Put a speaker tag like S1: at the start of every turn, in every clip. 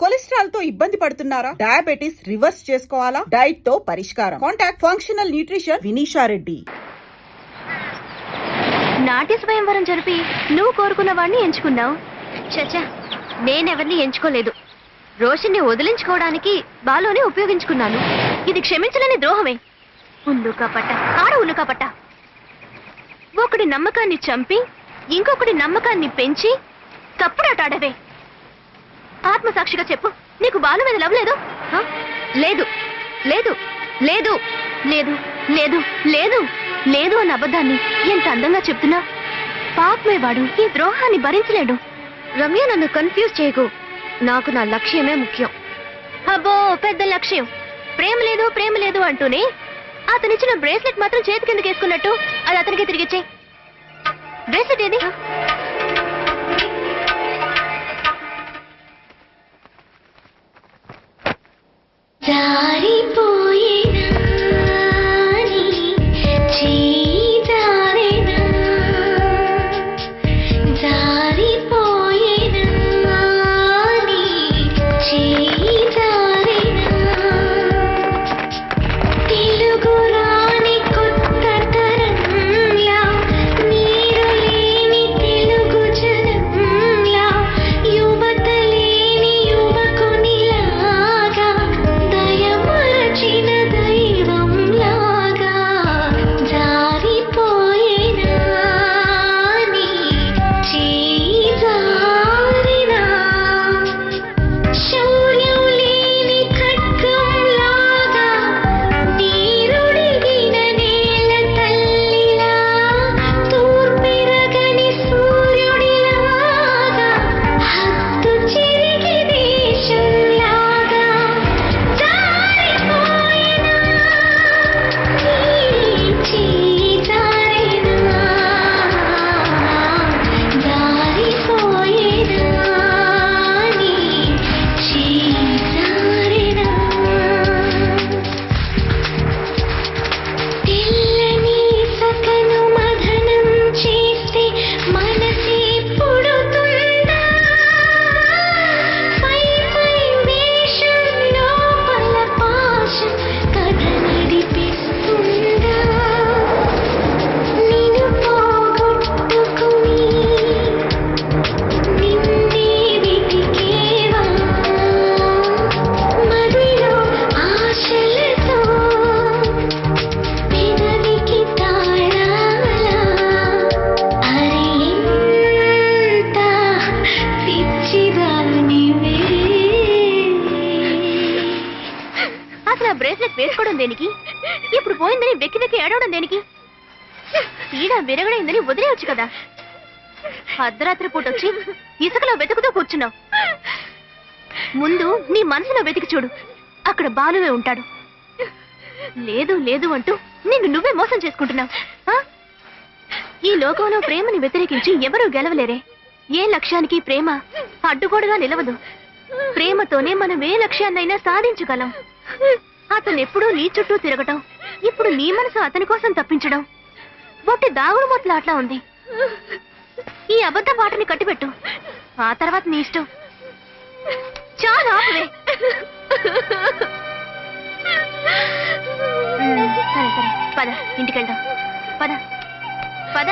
S1: కొలెస్ట్రాల్తో ఇబ్బంది పడుతున్నారా? Diabetes reverse చేసుకోవాలా? డైట్తో పరిష్కారం. Contact functional nutrition Vinisha Reddy.
S2: నాట్య స్వయంవరం జరిపి నువ్వు కోరుకున్న వాడిని ఎంచుకున్నావు. చచ్చా నేనెవరిని ఎంచుకోలేదు. రోషన్ని వదిలించుకోవడానికి బాలోనే ఉపయోగించుకున్నాను. ఇది క్షమించలేని ద్రోహమే. ఉల్లు కాపట్ట ఆడ ఉల్లు కాపట్ట. ఒకడి నమ్మకాన్ని చంపి ఇంకొకటి నమ్మకాన్ని పెంచి తప్పుడాటాడవే ఆత్మసాక్షిగా చెప్పు. నీకు బాలు మీద లవ్ లేదు? హ? లేదు. లేదు. లేదు. లేదు. లేదు. లేదు. లేదు అన్న అబద్ధాన్ని ఎంత అందంగా చెప్తున్నా? పాపమే వాడు ఈ ద్రోహాన్ని భరించలేడు. రమ్య నన్ను కన్ఫ్యూజ్ చేయకు. నాకు నా లక్ష్యమే ముఖ్యం. అబ్బో పెద్ద లక్ష్యం. ప్రేమ లేదు ప్రేమ లేదు అంటూనే అతనిచ్చిన బ్రేస్లెట్ మాత్రం చేతి కిందకి వేసుకున్నట్టు అది అతనికి తిరిగిచ్చే బ్రేస్లెట్ ఏది?
S3: తెలుగు
S2: ఈడ విరగడైందని వదిలేయచ్చు కదా. అర్ధరాత్రి పూట వచ్చి ఇసుకలో వెతుకుతూ కూర్చున్నావు. ముందు నీ మనసులో వెతికి చూడు. అక్కడ బాలువే ఉంటాడు. లేదు లేదు అంటూ నిన్ను నువ్వే మోసం చేసుకుంటున్నావు. ఆ? ఈ లోకంలో ప్రేమని వ్యతిరేకించి ఎవరూ గెలవలేరే. ఏ లక్ష్యానికి ప్రేమ అడ్డుగోడుగా నిలవదు. ప్రేమతోనే మనం ఏ లక్ష్యాన్నైనా సాధించగలం. అతను ఎప్పుడూ నీ చుట్టూ తిరగటం ఇప్పుడు నీ మనసు అతని కోసం తప్పించడం. బొట్టి దాగుడు మొత్తలు అట్లా ఉంది. ఈ అబద్ధ పాటని కట్టిపెట్టు. ఆ తర్వాత నీ ఇష్టం. చాలా ఆపవే. సరే సరే. పద ఇంటికెళ్దాం. పద. పద.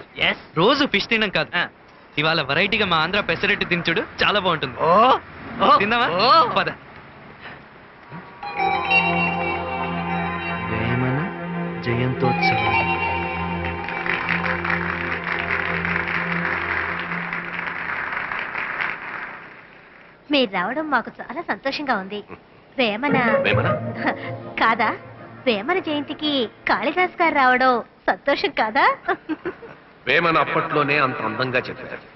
S4: బ్యానర్ రోజు ఫిష్ తినడం కాదు. ఇవాళ వెరైటీగా మా ఆంధ్ర పెసరెట్టి తినచుడు చాలా బాగుంటుంది. తిందామా పద. వేమన జయంతోత్సవం.
S2: మీరు రావడం మాకు చాలా సంతోషంగా ఉంది. వేమన.
S5: వేమన?
S2: కాదా? వేమన జయంతికి కాళిదాస్ గారు రావడం సంతోషం కాదా?
S5: వేమన అప్పట్లోనే అంత అందంగా చెప్పారు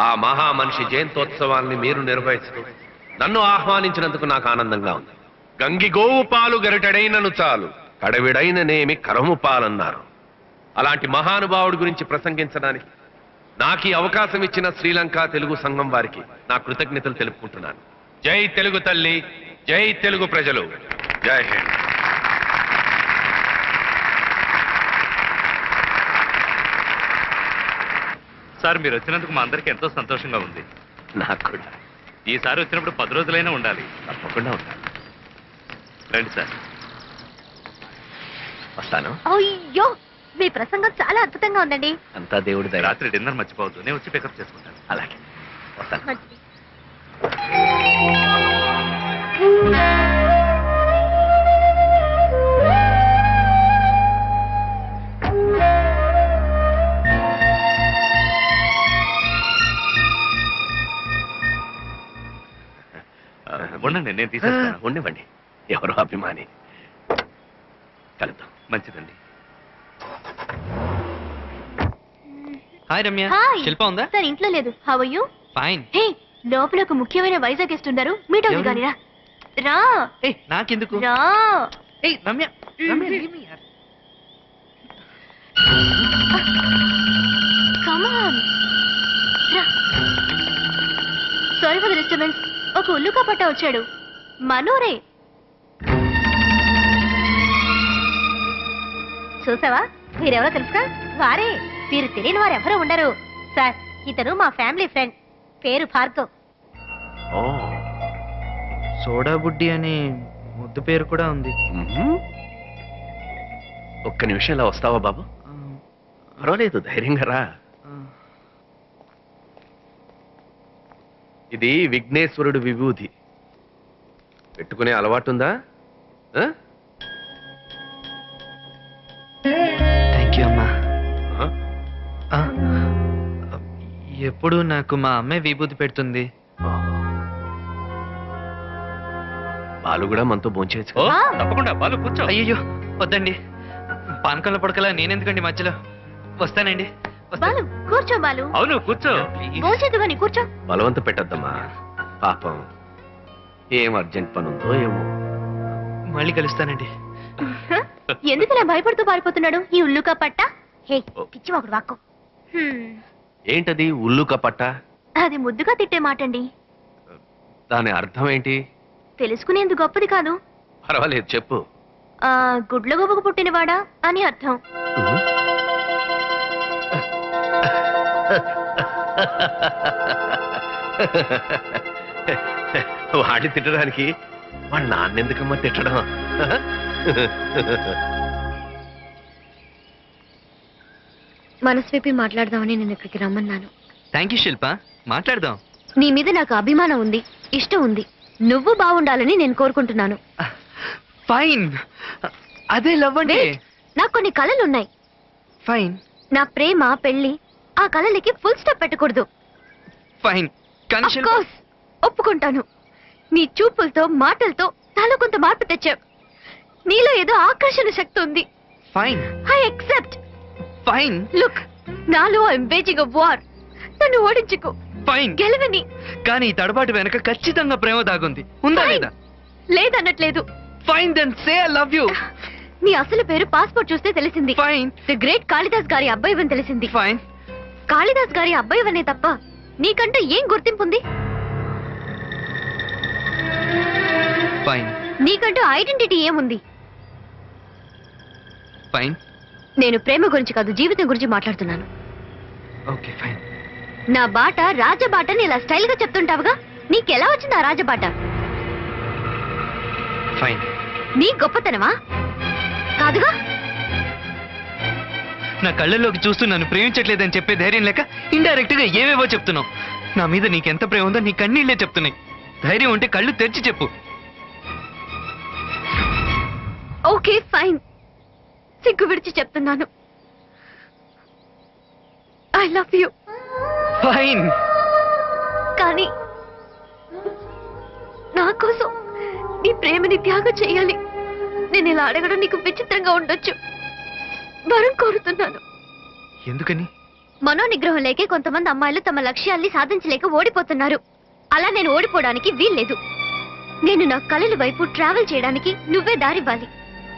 S5: ఆ మహా మనిషి మీరు నిర్వహిస్తూ నన్ను ఆహ్వానించినందుకు నాకు ఆనందంగా ఉంది. గంగి గోవు పాలు గరిటెడైనను చాలు. కడవిడైననేమి కరము పాలన్నారు. అలాంటి మహానుభావుడి గురించి ప్రసంగించడానికి నాకు ఈ అవకాశం ఇచ్చిన శ్రీలంక తెలుగు సంఘం వారికి నా కృతజ్ఞతలు తెలుపుకుంటున్నాను. జై తెలుగు తల్లి జై తెలుగు ప్రజలు. జై హింద్.
S6: సార్ మీరు వచ్చినందుకు మా అందరికి ఎంతో సంతోషంగా ఉంది.
S5: నాకు కూడా.
S6: ఈసారి వచ్చినప్పుడు పది రోజులైనా ఉండాలి.
S5: తప్పకుండా ఉంటాను
S6: రండి సార్.
S5: వస్తాను.
S7: అయ్యో మీ ప్రసంగం చాలా అద్భుతంగా ఉందండి.
S5: అంతా దేవుడి దయ.
S6: రాత్రి డిన్నర్ మర్చిపోవద్దు. నేను వచ్చి పికప్ చేసుకుంటాను.
S5: అలాగే. వస్తాను.
S7: మంచిది
S6: ఉండండి నేను తీసేస్తాను.
S5: ఉండివ్వండి. ఎవరో అభిమాని. కలుద్దాం.
S6: మంచిదండి.
S4: హాయ్ రమ్య.
S7: హాయ్.
S4: శిల్ప ఉందా?
S7: సార్ ఇంట్లో లేదు. హౌ యూ
S4: ఫైన్
S7: హే లోపల ఒక ముఖ్యమైన వైజాగ్ గెస్ట్ ఉన్నారు. మీట్ అవుతుంది
S4: ఎవరు?
S7: కానీ రా. రా
S4: ఏ నాకెందుకు?
S7: రా.
S4: ఏయ్ Ramya. Ramya leave me.
S7: Come on రా. సారీ ఫర్ ద డిస్టర్బెన్స్ ఒక ఉల్లుకా పట్ట వచ్చాడు. మనోరే చూసావా? మీరెవరో తెలుసుగా వారే. మీరు తెలియని వారు ఎవరో ఉండరు. సార్ ఇతను మా ఫ్యామిలీ ఫ్రెండ్. పేరు భార్గవ్.
S5: ఓ
S4: సోడా బుడ్డి అనే ముద్దు పేరు కూడా ఉంది.
S5: ఒక్క నిమిషం ఇలా వస్తావా బాబు? పర్వాలేదు ధైర్యంగా రా. ఇది విఘ్నేశ్వరుడు విభూతి పెట్టుకునే అలవాటుందా ఆ?
S4: థ్యాంక్ యూ అమ్మా
S5: ఆ?
S4: ఎప్పుడు నాకు మా అమ్మే విభూతి పెడుతుంది
S5: బాలు కూడా మనతో
S6: ఓ
S5: కదా?
S6: తప్పకుండా బాలు కూర్చో
S4: అయ్యో వద్దండి పానకంలో పడకలా నేనెందుకండి మధ్యలో వస్తానండి వస్తాను.
S7: బాలు కూర్చో బాలు.
S6: అవును కూర్చో.
S7: గాని కూర్చో.
S5: బలవంత పెట్టద్దమ్మా. పాపం. ఏం అర్జెంట్ పని ఉందో ఏమో.
S4: మళ్ళీ కలుస్తానండి.
S7: ఎందుకు ఇలా భయపడుతూ పారిపోతున్నాడు? ఈ ఉల్లుకా పట్ట? హే పిచ్చి ఒకడు వాక్కు. హ్మ్,
S5: ఏంటది ఉల్లు కపట్ట
S7: అది ముద్దుగా తిట్టే మాటండి.
S5: దాని అర్థం ఏంటి?
S7: తెలుసుకునేందుకు గొప్పది కాదు.
S5: పర్వాలేదు చెప్పు.
S7: ఆ గుడ్ల గొప్పకు పుట్టినవాడా అని అర్థం.
S5: వాడిని తిట్టడానికి వాడు నాన్నెందుకమ్మా తిట్టడం?
S7: మనసు విప్పి మాట్లాడదామని నేను ఇక్కడికి రమ్మన్నాను.
S4: థ్యాంక్ యూ శిల్ప మాట్లాడదాం.
S7: నీ మీద నాకు అభిమానం ఉంది ఇష్టం ఉంది. నువ్వు బాగుండాలని నేను కోరుకుంటున్నాను.
S4: ఫైన్ అదే లవ్ అంటే?
S7: నాకు కొన్ని కళలు ఉన్నాయి
S4: ఫైన్
S7: నా ప్రేమ పెళ్ళి ఆ కళలకి ఫుల్ స్టాప్ పెట్టకూడదు.
S4: ఫైన్ కానీ
S7: Of
S4: శిల్ప
S7: course, ఒప్పుకుంటాను. నీ చూపులతో మాటలతో నాలో కొంత మార్పు తెచ్చావు. నీలో ఏదో ఆకర్షణ శక్తి ఉంది.
S4: Fine
S7: I accept
S4: fine
S7: look నాలో ఐఎమ్ వేజింగ్ వార్ నన్ను ఓడించుకో.
S4: ఫైన్
S7: గెలవని.
S4: కానీ ఈ తడబాటు వెనక ఖచ్చితంగా ప్రేమ దాగుంది. ఉందా
S7: Fine.
S4: లేదా?
S7: లేదన్నట్లేదు.
S4: Fine then say I love you
S7: నీ అసలు పేరు పాస్పోర్ట్ చూస్తే తెలిసింది.
S4: ఫైన్
S7: ది గ్రేట్ కాళిదాస్ గారి అబ్బాయి అని తెలిసింది.
S4: ఫైన్
S7: కాళిదాస్ గారి అబ్బాయి అనే తప్ప నీకంటే ఏం గుర్తింపు ఉంది
S4: ఫైన్
S7: నీకంటూ ఐడెంటిటీ ఏముంది?
S4: ఫైన్
S7: నేను ప్రేమ గురించి కాదు జీవితం గురించి మాట్లాడుతున్నాను.
S4: ఓకే ఫైన్
S7: నా బాట రాజబాటని ఇలా స్టైల్గా చెప్తుంటావుగా? నీకెలా వచ్చింది ఆ రాజబాట?
S4: ఫైన్
S7: నీ గొప్పతనమా? కాదుగా?
S4: నా కళ్ళల్లోకి చూస్తూ నన్ను ప్రేమించట్లేదని చెప్పే ధైర్యం లేక ఇండైరెక్ట్గా ఏవేవో చెప్తున్నావు. నా మీద నీకెంత ప్రేమ ఉందో నీ కన్నీళ్ళే చెప్తున్నాయి. ధైర్యం ఉంటే కళ్ళు తెరిచి చెప్పు.
S7: Okay fine. సిగ్గు విడిచి చెప్తున్నాను. I love you.
S4: ఫైన్.
S7: కానీ నా కోసం నీ ప్రేమని త్యాగం చేయాలి. నేను ఇలా అడగడం నీకు విచిత్రంగా ఉండొచ్చు. వరం కోరుతున్నాను.
S4: ఎందుకని?
S7: మనోనిగ్రహం లేకే కొంతమంది అమ్మాయిలు తమ లక్ష్యాల్ని సాధించలేక ఓడిపోతున్నారు. అలా నేను ఓడిపోవడానికి వీల్లేదు. నేను నా కళల వైపు ట్రావెల్ చేయడానికి నువ్వే దారివ్వాలి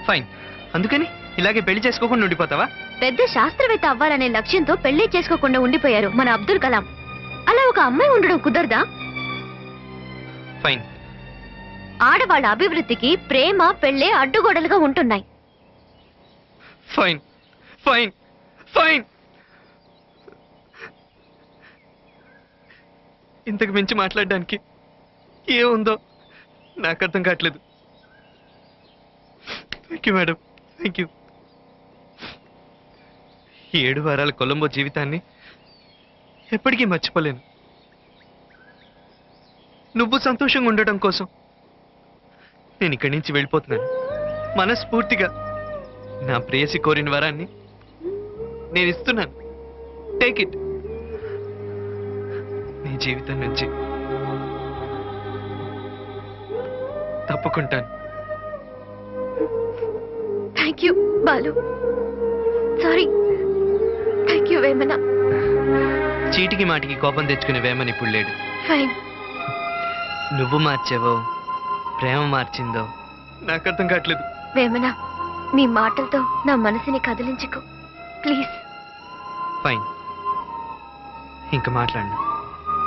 S4: ఫైన్ అందుకని ఇలాగే పెళ్ళి చేసుకోకుండా ఉండిపోతావా?
S7: పెద్ద శాస్త్రవేత్త అవ్వాలనే లక్ష్యంతో పెళ్ళి చేసుకోకుండా ఉండిపోయారు మన అబ్దుల్ కలాం. అలా ఒక అమ్మాయి ఉండడం కుదరదా?
S4: ఫైన్
S7: ఆడవాళ్ళ అభివృద్ధికి ప్రేమ పెళ్ళే అడ్డుగోడలుగా ఉంటున్నాయి.
S4: Fine fine fine. ఇంతకు మించి మాట్లాడడానికి ఏముందో నాకు అర్థం కావట్లేదు. Thank you madam thank you ఏడు వారాల కొలంబో జీవితాన్ని ఎప్పటికీ మర్చిపోలేను. నువ్వు సంతోషంగా ఉండటం కోసం నేను ఇక్కడి నుంచి వెళ్ళిపోతున్నాను. మనస్ఫూర్తిగా నా ప్రేయసి కోరిన వరాన్ని నేను ఇస్తున్నాను. టేక్ ఇట్ నీ జీవితం నుంచి తప్పుకుంటాను.
S7: Thank you Balu. Sorry thank you Vemana.
S4: చీటికి మాటికి కోపం తెచ్చుకునే వేమని ఇప్పుడు లేడు.
S7: ఫైన్
S4: నువ్వు మార్చావో ప్రేమ మార్చిందో నాకు అర్థం కావట్లేదు.
S7: వేమన నీ మాటలతో నా మనసుని కదిలించుకో. ప్లీజ్
S4: ఫైన్ ఇంకా మాట్లాడను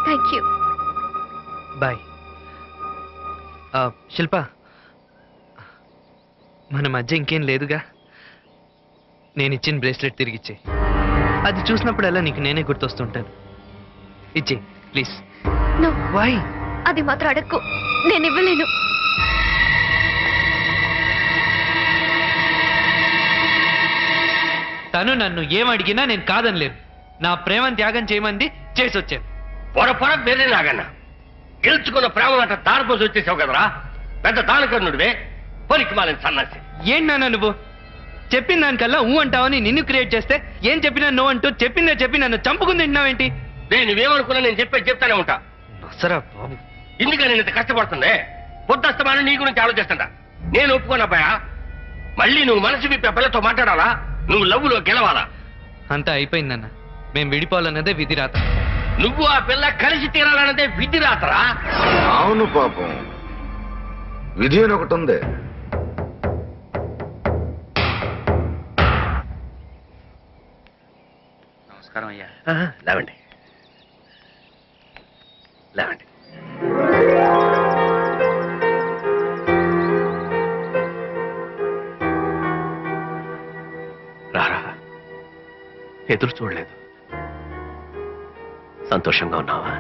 S7: థ్యాంక్ యూ
S4: బాయ్ ఆ, శిల్ప మన మధ్య ఇంకేం లేదుగా? నేను ఇచ్చిన బ్రేస్లెట్ తిరిగిచ్చే అది చూసినప్పుడల్లా నీకు నేనే గుర్తొస్తుంటాను. ఇచ్చే ప్లీజ్. వై
S7: అది మాత్రం అడక్కు. నేను ఇవ్వలేను.
S4: తను నన్ను ఏం అడిగినా నేను కాదనలేను నా ప్రేమను త్యాగం చేయమంది చేసి వచ్చాను
S8: పొరపొర నాగన్న. గెలుచుకున్న ప్రేమ అంట దారిపోసి వచ్చేసావు కదరా? పెద్ద దానకర్ణుడివే పొరికి మాలిన సన్నాసి.
S4: ఏంటి నాన్న నువ్వు? చెప్పిన దానికల్లా ఊ అంటావని నిన్ను క్రియేట్ చేస్తే ఏం చెప్పినా నో అంటూ చెప్పిందే చెప్పి నన్ను చంపుకుని తింటున్నావేంటి?
S8: నేను నువ్వేమనుకున్నా నేను చెప్పేది చెప్తానే ఉంటా.
S4: సరా బాబు.
S8: ఎందుకని నేను ఇంత కష్టపడుతుందే? పొద్దుస్తమానం నీ గురించి ఆలోచిస్తుంటా నేను ఒప్పుకోను అబ్బాయా. మళ్ళీ నువ్వు మనసు విప్పి ఆ పిల్లతో మాట్లాడాలా? నువ్వు లవ్వులో గెలవాలా?
S4: అంతా అయిపోయిందన్న. మేం విడిపోవాలన్నదే విధి రాత
S8: నువ్వు ఆ పిల్ల కలిసి తీరాలన్నదే విధి రాతరా
S9: అవును పాపం. విధి అని ఒకటి ఉంది.
S8: నమస్కారం అయ్యా. లేవండి. లేవండి. ఎదురు చూడలేదు. సంతోషంగా ఉన్నావా?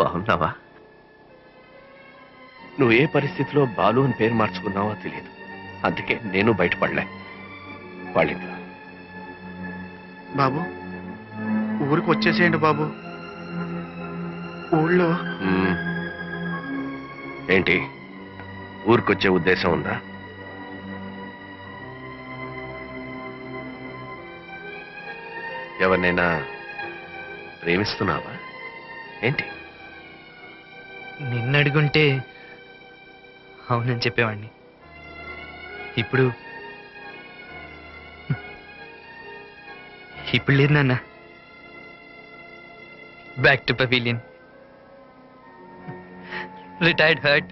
S8: బాగున్నావా? నువ్వు ఏ పరిస్థితిలో బాలు అని పేరు మార్చుకున్నావో తెలియదు. అందుకే నేను బయటపడలే. వాళ్ళింట్లో
S10: బాబు ఊరికి వచ్చేసేయండి బాబు. ఊళ్ళో.
S8: ఏంటి? ఊరికొచ్చే ఉద్దేశం ఉందా? ఎవరినైనా ప్రేమిస్తున్నావా? ఏంటి?
S4: నిన్ను అడుగుంటే అవునని చెప్పేవాడిని ఇప్పుడు ఇప్పుడు లేదు నాన్న. Back to pavilion retired hurt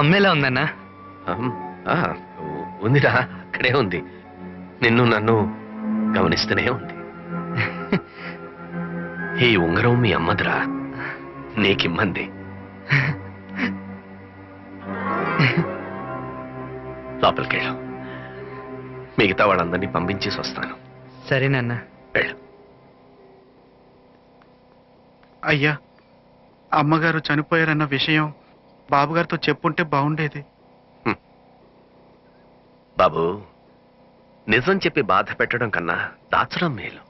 S4: అమ్మేలా ఉందన్నా
S8: ఉందిరా అక్కడే ఉంది. నిన్ను నన్ను గమనిస్తూనే ఉంది. ఈ ఉంగరం మీ అమ్మదిరా. నీకిమ్మంది. లోపలికెళ్ళు. మిగతా వాళ్ళందరినీ పంపించేసి వస్తాను
S4: సరే నాన్న.
S8: వెళ్ళు.
S10: అయ్యా అమ్మగారు చనిపోయారన్న విషయం బాబుగారితో చెప్పుంటే బాగుండేది.
S8: బాబు నిజం చెప్పి బాధ పెట్టడం కన్నా దాచడం మేలు.